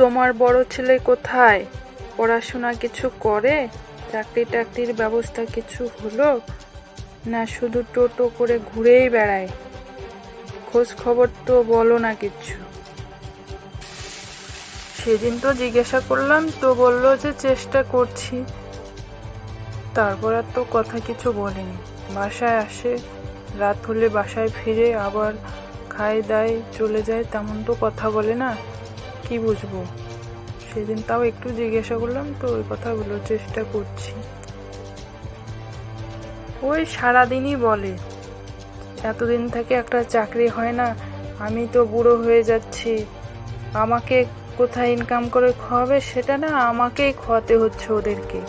তোমার বড় ছেলে কোথায়? পড়াশোনা কিছু করে? চাকরি টাকরির ব্যবস্থা কিছু হলো? না শুধু টোটো করে ঘুরেই বেড়ায়? খোঁজ খবর তো বলো না কিছু। সেদিন তো জিজ্ঞাসা করলাম, তো বলল যে চেষ্টা করছি। তারপর আর তো কথা কিছু বলেনি। বাসায় আসে, রাত হলে বাসায় ফিরে আবার খায় দায় চলে যায়, তেমন তো কথা বলে না। কি বুঝব? সেদিন তাও একটু জিজ্ঞাসা করলাম, তো ওই কথাগুলো চেষ্টা করছি। ওই সারাদিনই বলে, এতদিন থেকে একটা চাকরি হয় না, আমি তো বুড়ো হয়ে যাচ্ছি। আমাকে কোথায় ইনকাম করে খাওয়াবে সেটা না আমাকেই খাওয়াতে হচ্ছে ওদেরকে।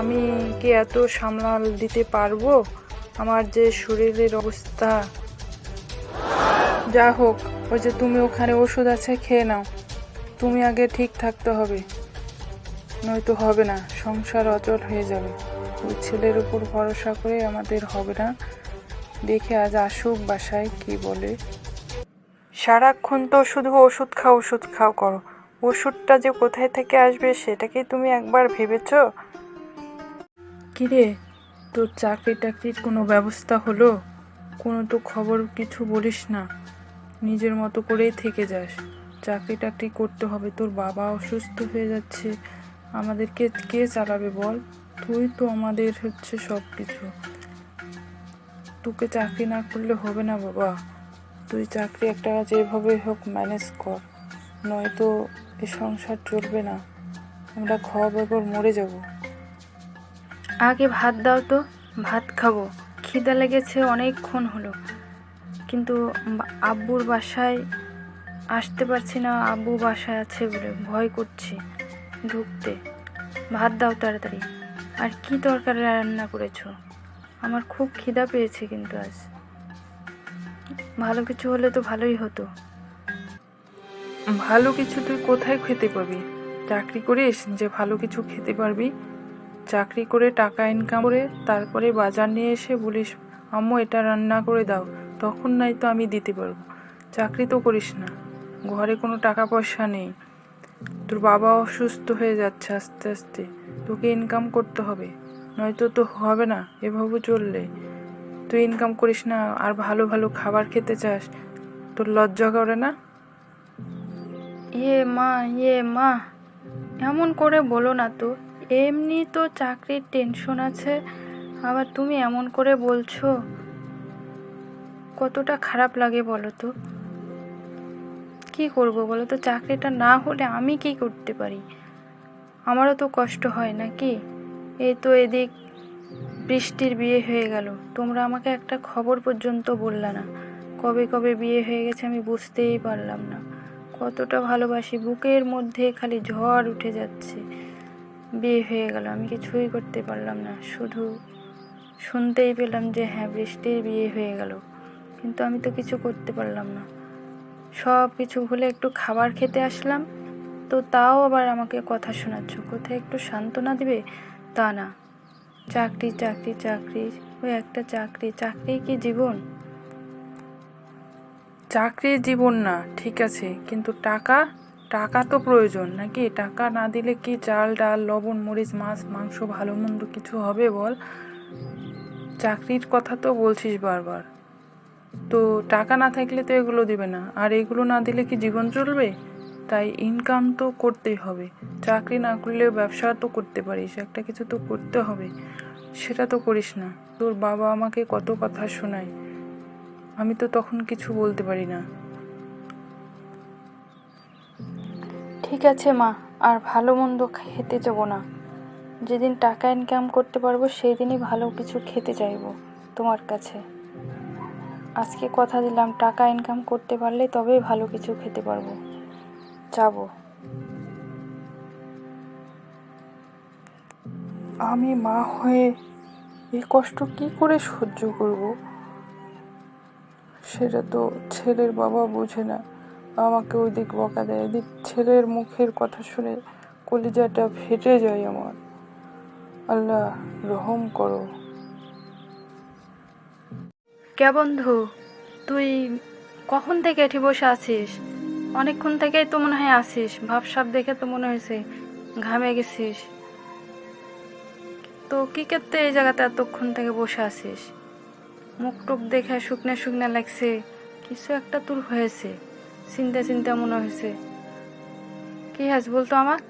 আমি কি এত সামলাল দিতে পারব? আমার যে শরীরের অবস্থা। যা হোক, ওই যে তুমি ওখানে ওষুধ আছে, খেয়ে নাও। তুমি আগে ঠিক থাকতে হবে। নয়তো হবে না, সংসার অচল হয়ে যাবে। ওই ছেলের উপর ভরসা করে আমাদের হবে না। দেখে আজ আসুক বাসায়, কি বলে। সারাক্ষণ তো শুধু ওষুধ খাও ওষুধ খাও করো। ওষুধটা যে কোথায় থেকে আসবে সেটা কি তুমি একবার ভেবেছো? কিরে, তোর চাকরি টাকরির কোনো ব্যবস্থা হলো? কোনো তো খবর কিছু বলিস না। নিজের মতো করেই থেকে যাস। চাকরি টাকরি করতে হবে। তোর বাবা অসুস্থ হয়ে যাচ্ছে। আমাদেরকে কে চালাবে বল? তুই তো আমাদের হচ্ছে সব কিছু তোকে চাকরি না করলে হবে না বাবা। তুই চাকরি একটা যেভাবে হোক ম্যানেজ কর। নয়তো এ সংসার চলবে না। আমরা খাওয়া বেগর মরে যাব। আগে ভাত দাও তো। ভাত খাব। খিদা লেগেছে অনেকক্ষণ হলো। কিন্তু আব্বুর বাসায় আসতে পারছি না, আব্বু বাসায় আছে বলে ভয় করছি ঢুকতে। ভাত দাও তাড়াতাড়ি। আর কি তরকারি রান্না করেছ? আমার খুব খিদা পেয়েছে কিন্তু আজ। ভালো কিছু হলে তো ভালোই হতো। ভালো কিছু তুই কোথায় খেতে পাবি? চাকরি করিস যে ভালো কিছু খেতে পারবি? চাকরি করে টাকা ইনকাম করে তারপরে বাজার নিয়ে এসে বলিস, আম্মু, এটা রান্না করে দাও, তখন নাই তো আমি দিতে পারব। চাকরি তো করিস না। ঘরে কোনো টাকা পয়সা নেই। তোর বাবা অসুস্থ হয়ে যাচ্ছে আস্তে আস্তে। তোকে ইনকাম করতে হবে। নয়তো তো হবে না, এভাবে চললে। তুই ইনকাম করিস না, আর ভালো ভালো খাবার খেতে চাস। তোর লজ্জা করে না? ইয়ে মা ইয়ে মা, এমন করে বলো না তো। এমনি তো চাকরির টেনশন আছে, আবার তুমি এমন করে বলছো। কতটা খারাপ লাগে বলো তো? কি করব বলো তো? চাকরিটা না হলে আমি কি করতে পারি? আমারও তো কষ্ট হয় নাকি এই তো এদিক বৃষ্টির বিয়ে হয়ে গেল। তোমরা আমাকে একটা খবর পর্যন্ত বললে না। কবে কবে বিয়ে হয়ে গেছে আমি বুঝতেই পারলাম না। কতটা ভালোবাসি। বুকের মধ্যে খালি ঝড় উঠে যাচ্ছে। বিয়ে হয়ে গেল। আমি কিছুই করতে পারলাম না। শুধু শুনতেই পেলাম যে হ্যাঁ বৃষ্টির বিয়ে হয়ে গেল। কিন্তু আমি তো কিছু করতে পারলাম না। সব কিছু ভুলে একটু খাবার খেতে আসলাম। তো তাও আবার আমাকে কথা শোনাচ্ছ, কোথায় একটু সান্ত্বনা দিবে? তা না। চাকরি চাকরি চাকরি, ওই একটা চাকরি চাকরি কি জীবন? চাকরি জীবন না, ঠিক আছে, কিন্তু টাকা? টাকা তো প্রয়োজন, নাকি? টাকা না দিলে কি চাল, ডাল, লবণ, মরিচ, মাছ, মাংস, ভালো মন্দ কিছু হবে বল? চাকরির কথা তো বলছিস বারবার। তো টাকা না থাকলে তো এগুলো দিবে না। আর এগুলো না দিলে কি জীবন চলবে? তাই ইনকাম তো করতেই হবে। চাকরি না করলেও ব্যবসা তো করতে পারিস, একটা কিছু তো করতে হবে। সেটা তো করিস না। তোর বাবা আমাকে কত কথা শোনায়। আমি তো তখন কিছু বলতে পারি না। ঠিক আছে মা, আর ভালো মন্দ খেতে যাব না। যেদিন টাকা ইনকাম করতে পারব সেই দিনই ভালো কিছু খেতে চাইব তোমার কাছে। আজকে কথা দিলাম, টাকা ইনকাম করতে পারলে তবেই ভালো কিছু খেতে পারব। যাব। আমি মা হয়ে এই কষ্ট কি করে সহ্য করব? সেটা তো ছেলের বাবা বোঝে না। আমাকে ওই দিক বকা দেয়, এদিক ছেলের মুখের কথা শুনে কলিজাটা ফেটে যায় আমার। আল্লাহ রহম করো। কে বন্ধু? তুই কখন থেকে এটি বসে আছিস? অনেকক্ষণ থেকেই তো মনে হয় আসিস ভাবসাব দেখে তো মনে হয়েছে ঘামে গেছিস। তো কি করতে এই জায়গাতে এতক্ষণ থেকে বসে আছিস? মুখ টুক দেখে শুকনা শুকনা লাগছে। কিছু একটা তোর হয়েছে। চিন্তা চিন্তা মনে হয়েছে। কি হাস বলতো আমাক?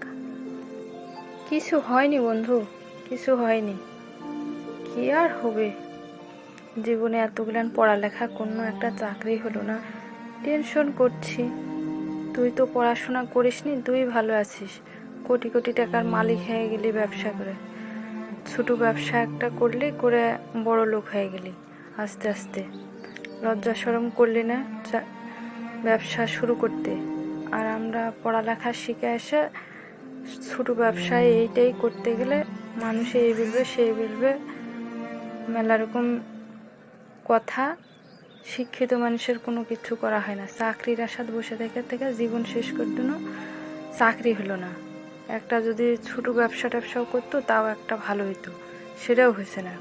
কিছু হয়নি বন্ধু। কিছু হয়নি। কি আর হবে? জীবনে এতগুলান পড়ালেখা, কোনো একটা চাকরি হলো না। টেনশন করছি। তুই তো পড়াশোনা করিসনি, তুই ভালো আছিস। কোটি কোটি টাকার মালিক হয়ে গেলি ব্যবসা করে। ছোট ব্যবসা একটা করলি, করে বড় লোক হয়ে গেলি, আস্তে আস্তে। লজ্জা সরম করলি না ব্যবসা শুরু করতে। আর আমরা পড়ালেখা শিখে এসে ছোট ব্যবসায় এইটাই করতে গেলে মানুষ এই বলবে সেই বলবে, মেলা রকম কথা, শিক্ষিত মানুষের কোনো কিছু করা হয় না। চাকরির আশাত বসে থেকে থেকে জীবন শেষ করে দিল চাকরি হলো না। একটা যদি ছোট ব্যবসা ট্যাবসাও করতো, তাও একটা ভালো হইতো। সেটাও হয়েছে না।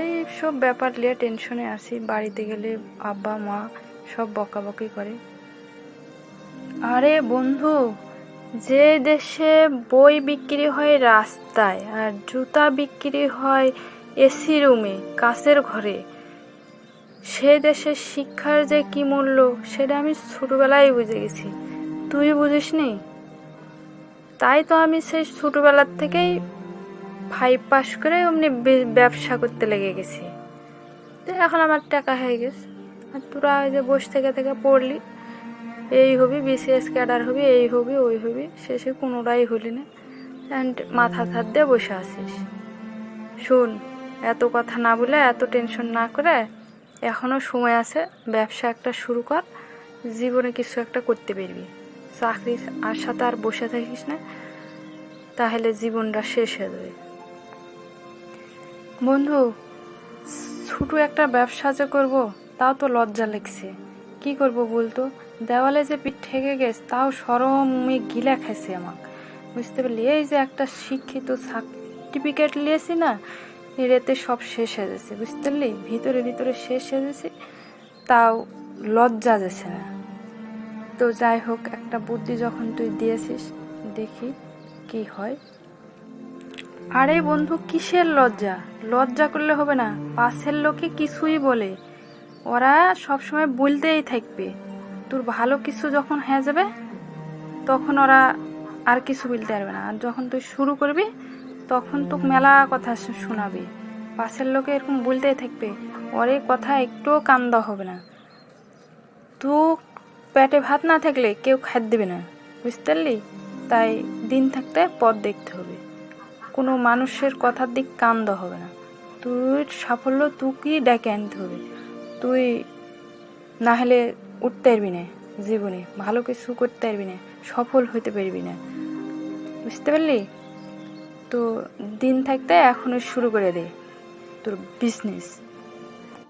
এই সব ব্যাপার নিয়ে টেনশনে আসি বাড়িতে গেলে আব্বা, মা সব বকাবকি করে। আরে বন্ধু, যে দেশে বই বিক্রি হয় রাস্তায় আর জুতা বিক্রি হয় এসি রুমে, কাছের ঘরে সে দেশের শিক্ষার যে কি মূল্য, সেটা আমি ছোটবেলায় বুঝে গেছি। তুই বুঝিসনি? তাই তো আমি সেই ছোটবেলার থেকেই ফাইভ পাস করে অমনি ব্যবসা করতে লেগে গেছি। তো এখন আমার টাকা হয়ে গেছে। আর তোরা ওই যে বসে থেকে থেকে পড়লি। এই হবি বিসিএস ক্যাডার হবি, এই হবি, ওই হবি, শেষে কোনোটাই হলি না। অ্যান্ড মাথা থার দিয়ে বসে আছিস। শোন, এত কথা না বলে, এত টেনশন না করে এখনও সময় আছে, ব্যবসা একটা শুরু কর, জীবনে কিছু একটা করতে পারবি। চাকরির আশাতে আর বসে থাকিস না, তাহলে জীবনটা শেষ হয়ে যাবে। বন্ধু, ছোট একটা ব্যবসা যে করব, তাও তো লজ্জা লেগছে। কি করব বলতো? দেওয়ালে যে পিঠ ঠেকে গেছে, তাও সরমে গিলা খাইছে আমাকে। বুঝতে পারলি? এই যে একটা শিক্ষিত সার্টিফিকেট নিয়েছি না এতে সব শেষ হয়ে যাচ্ছে, বুঝতে পারলি? ভিতরে ভিতরে শেষ হয়ে যাচ্ছে, তাও লজ্জা যাচ্ছে না। তো যাই হোক, একটা বুদ্ধি যখন তুই দিয়েছিস, দেখি কি হয়। আরে বন্ধু, কিসের লজ্জা? লজ্জা করলে হবে না, পাশের লোকে কিছুই বলে। ওরা সবসময় বলতেই থাকবে, তোর ভালো কিছু যখন হয়ে যাবে, তখন ওরা আর কিছু বলতে পারবে না। আর যখন তুই শুরু করবি তখন তো মেলা কথা শোনাবি। পাশের লোকে এরকম বলতেই থাকবে, ওর কথা একটুও কান দেওয়া হবে না। তো পেটে ভাত না থাকলে কেউ খাদ্য দেবে না, বুঝতে পারলি? তাই দিন থাকতে পথ দেখতে হবে। কোনো মানুষের কথার দিক কান দেওয়া হবে না। তুই সাফল্য তুকেই ডেকে আনতে হবে। তুই না হলে উঠতে পারবি না জীবনে, ভালো কিছু করতে পারবি না, সফল হতে পারবি না। বুঝতে পারলি? তো দিন থাকতে এখনও শুরু করে দে তোর বিজনেস